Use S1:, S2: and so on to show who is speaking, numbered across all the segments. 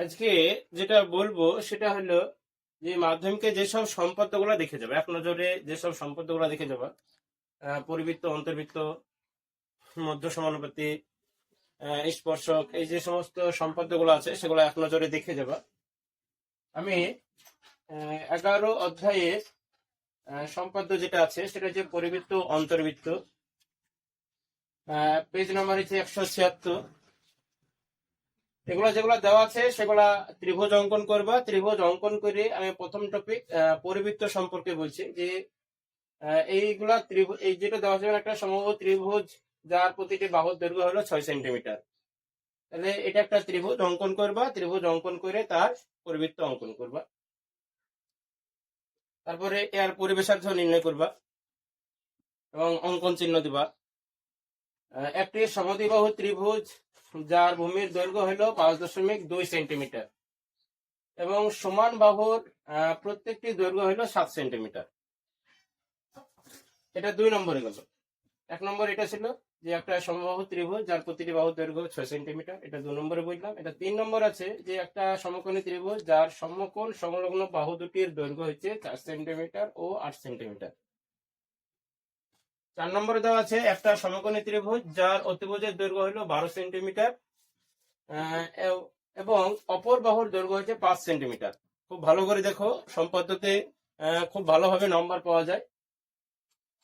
S1: আজকে যেটা বলব সেটা হলো যে মাধ্যমিকে যেসব সম্পদগুলো দেখে যাবে এক নজরে যেসব সম্পদগুলো দেখে যাবে পরিবৃত্ত অন্তর্বৃত্ত মধ্য সমানুপাতি স্পর্শক এই যে সমস্ত সম্পদগুলো আছে সেগুলো এক নজরে দেখে যাবে। আমি এগারো অধ্যায়ে আহ, সম্পাদ্য যেটা আছে সেটা হচ্ছে পরিবৃত্ত অন্তর্বৃত্ত। পেজ নাম্বার হচ্ছে একশো ছিয়াত্তর। এগুলো যেগুলো দেওয়া আছে, সেগুলা ত্রিভুজ অঙ্কন করবা। ত্রিভুজ অঙ্কন করে আমি প্রথম টপিক পরিবৃত্ত সম্পর্কে বলছি যে এইগুলা ত্রিভুজ এই যেটা দেওয়া আছে, একটা সমবাহু ত্রিভুজ, যার প্রতিটি বাহুর দৈর্ঘ্য হলো ছয় সেন্টিমিটার। তাহলে এটা একটা ত্রিভুজ অঙ্কন করবা, ত্রিভুজ অঙ্কন করে তার পরিবৃত্ত অঙ্কন করবা। তারপরে এর পরিবেশার্থ নির্ণয় করবা এবং অঙ্কন চিহ্ন দিবা। একটি সমদ্বিবাহু ত্রিভুজ যার ভূমির দৈর্ঘ্য হলো পাঁচ দশমিক দুই সেন্টিমিটার। এবং সমান বাহুর প্রত্যেকটি দৈর্ঘ্য হলো সাত সেন্টিমিটার। এটা দুই নম্বরে গেল। এক নম্বর এটা ছিল যে একটা সমবাহু ত্রিভুজ, যার প্রতিটি বাহু দৈর্ঘ্য ছয় সেন্টিমিটার। এটা দু নম্বরে বুঝলাম। এটা তিন নম্বর আছে যে একটা সমকোণী ত্রিভুজ, যার সমকোণ সংলগ্ন বাহু দুটির দৈর্ঘ্য হচ্ছে চার সেন্টিমিটার ও আট সেন্টিমিটার। চার নম্বরে দেওয়া আছে, একটা সমকোণী ত্রিভুজ যার অতিভুজের দৈর্ঘ্য হলো বারো সেন্টিমিটার এবং অপর বাহুর দৈর্ঘ্য হচ্ছে পাঁচ সেন্টিমিটার। খুব ভালো করে দেখো সম্পদতে খুব ভালোভাবে নম্বর পাওয়া যায়।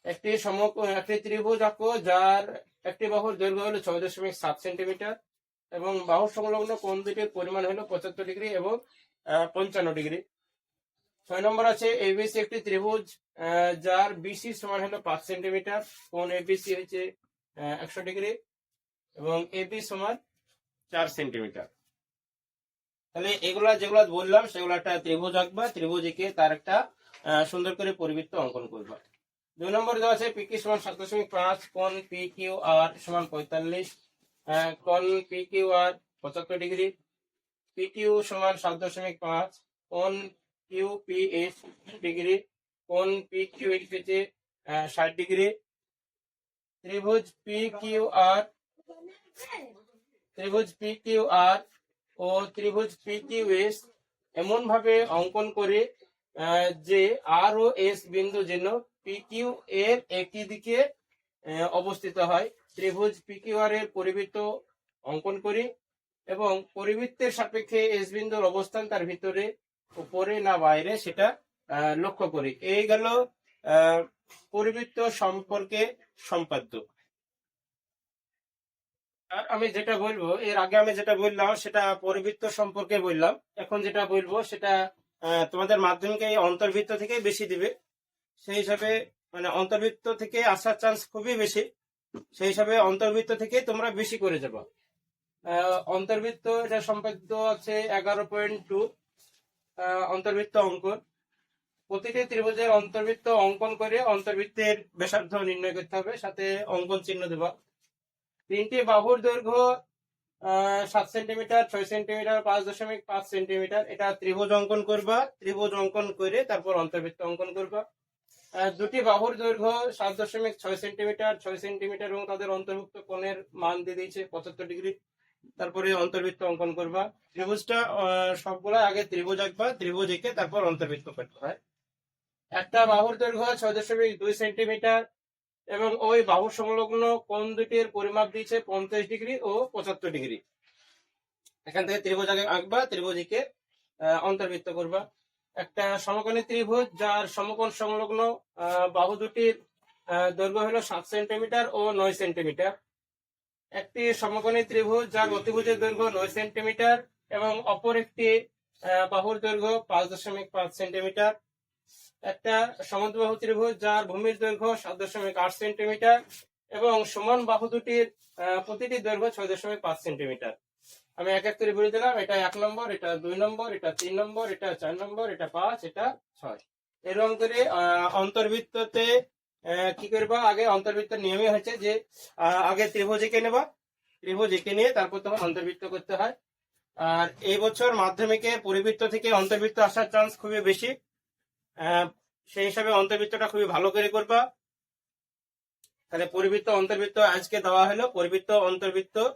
S1: একটি সম একটি ত্রিভুজ আঁকো যার একটি বাহুর দৈর্ঘ্য হলো ছয় দশমিক সাত সেন্টিমিটার, এবং বাহুর সংলগ্ন কোণ দুটির পরিমাণ হলো পঁচাত্তর ডিগ্রি এবং পঞ্চান্ন ডিগ্রি। ছয় নম্বর আছে এবিসি একটি ত্রিভুজ যার বিসি সমান হলো পাঁচ সেন্টিমিটার। কোন এবিসি হচ্ছে একশো ডিগ্রি? এবং এবি সমান চার সেন্টিমিটার। তাহলে এগুলা যেগুলো বললাম, সেগুলো একটা ত্রিভুজ আঁকবা, ত্রিভুজ এঁকে তার একটা সুন্দর করে পরিবৃত্ত অঙ্কন করবা। দুই নম্বর দেওয়া আছে পি কিউ সমান সাত দশমিক পাঁচ, কোন পি কিউ আর সমান পঁয়তাল্লিশ কোন পি কিউ আর পঁচাত্তর ডিগ্রি পি কিউ সমান সাত দশমিক পাঁচ কোণ কিউ পি এস ডিগ্রি কোণ পি কিউ হচ্ছে ষাট ডিগ্রি ত্রিভুজ পি কিউ আর ত্রিভুজ পি কিউ আর ও ত্রিভুজ পি কিউ এস এমন ভাবে অঙ্কন করে যে আর ও এস বিন্দু যেন পি কিউ এর একই দিকে অবস্থিত হয়। ত্রিভুজ পি কিউ আর এর পরিবৃত্ত অঙ্কন করি এবং পরিবৃত্তের সাপেক্ষে এস বিন্দুর অবস্থান তার ভিতরে উপরে না বাইরে সেটা লক্ষ্য করি। এই গেল পরিবৃত্ত সম্পর্কে সম্পাদ্য। আর আমি যেটা বলব এর আগে আমি যেটা বললাম সেটা পরিবৃত্ত সম্পর্কে বললাম। এখন যেটা বলব সেটা তোমাদের মাধ্যমিকে এই অন্তর্বৃত্ত থেকে বেশি দিবে। সেই হিসাবে মানে অন্তর্বৃত্ত থেকে আসার চান্স খুবই বেশি। সেই হিসাবে অন্তর্বৃত্ত থেকে তোমরা বেশি করে যাব। আহ, অন্তর্বৃত্ত এটা সম্পাদ্য আছে এগারো পয়েন্ট টু অন্তর্বৃত্ত অঙ্কন। প্রতিটি ত্রিভুজের অন্তর্বৃত্ত অঙ্কন করে অন্তর্বৃত্তের ব্যাসার্ধ নির্ণয় করতে হবে, সাথে অঙ্কন চিহ্ন দেবা তিনটি বাহুর দৈর্ঘ্য সাত সেন্টিমিটার, ছয় সেন্টিমিটার, পাঁচ দশমিক পাঁচ সেন্টিমিটার। এটা ত্রিভুজ অঙ্কন করবা, ত্রিভুজ অঙ্কন করে তারপর অন্তর্বৃত্ত অঙ্কন করবা। দুটি বাহুর দৈর্ঘ্য, সাত দশমিক ছয় সেন্টিমিটার ছয় সেন্টিমিটার এবং তাদের অন্তর্ভুক্ত কোণের মান দিয়ে দিয়েছে পঁচাত্তর ডিগ্রি। তারপরে অন্তর্বৃত্ত অঙ্কন করবা। ত্রিভুজটা সবগুলা আগে ত্রিভুজ আঁকবা, ত্রিভুজ এঁকে তারপর অন্তর্বৃত্ত করতে হয় একটা বাহুর দৈর্ঘ্য ছয় দশমিক দুই সেন্টিমিটার এবং ওই বাহু সংলগ্ন কোন দুটির পরিমাপ দিয়েছে পঞ্চাশ ডিগ্রি ও পঁচাত্তর ডিগ্রি। এখান থেকে ত্রিভুজ আগে আঁকবা, ত্রিভুজ এঁকে অন্তর্বৃত্ত করবা। একটা সমকোণী ত্রিভুজ যার সমকোণ সংলগ্ন বাহু দুটির দৈর্ঘ্য হলো সাত সেন্টিমিটার ও নয় সেন্টিমিটার। একটি সমকোণী ত্রিভুজ যার অতিভুজের দৈর্ঘ্য নয় সেন্টিমিটার এবং অপর একটি বাহুর দৈর্ঘ্য পাঁচ দশমিক পাঁচ সেন্টিমিটার। একটা সমদ্বাহু ত্রিভুজ যার ভূমির দৈর্ঘ্য সাত দশমিক আট সেন্টিমিটার এবং সমান বাহু দুটির প্রতিটি দৈর্ঘ্য ছয় দশমিক পাঁচ সেন্টিমিটার। আমি এক এক করে দিলাম, এটা এক নম্বর, এটা দুই নম্বর, এটা তিন নম্বর, এটা চার নম্বর, এটা পাঁচ, এটা ছয়। এরকম করে অন্তর্বৃত্ততে কি করবা? আগে অন্তর্বৃত্ত নিয়মই হচ্ছে যে আগে ত্রিভুজ এঁকে নেবা। ত্রিভুজ এঁকে নিয়ে তারপর তোমার অন্তর্বৃত্ত করতে হয়। আর এই বছর মাধ্যমিকে পরিবৃত্ত থেকে অন্তর্বৃত্ত আসার চান্স খুবই বেশি। সেই হিসাবে অন্তর্বৃত্তটা খুবই ভালো করে করবা। তাহলে পরিবৃত্ত অন্তর্বৃত্ত আজকে দেওয়া হলো। পরিবৃত্ত অন্তর্বৃত্ত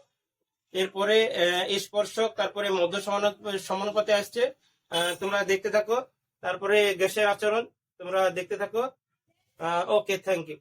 S1: এরপরে স্পর্শক, তারপরে মধ্য সমান- সমানুপাতে আসছে। তোমরা দেখতে থাকো। তারপরে গ্যাসের আচরণ, তোমরা দেখতে থাকো। Uh, okay, thank you.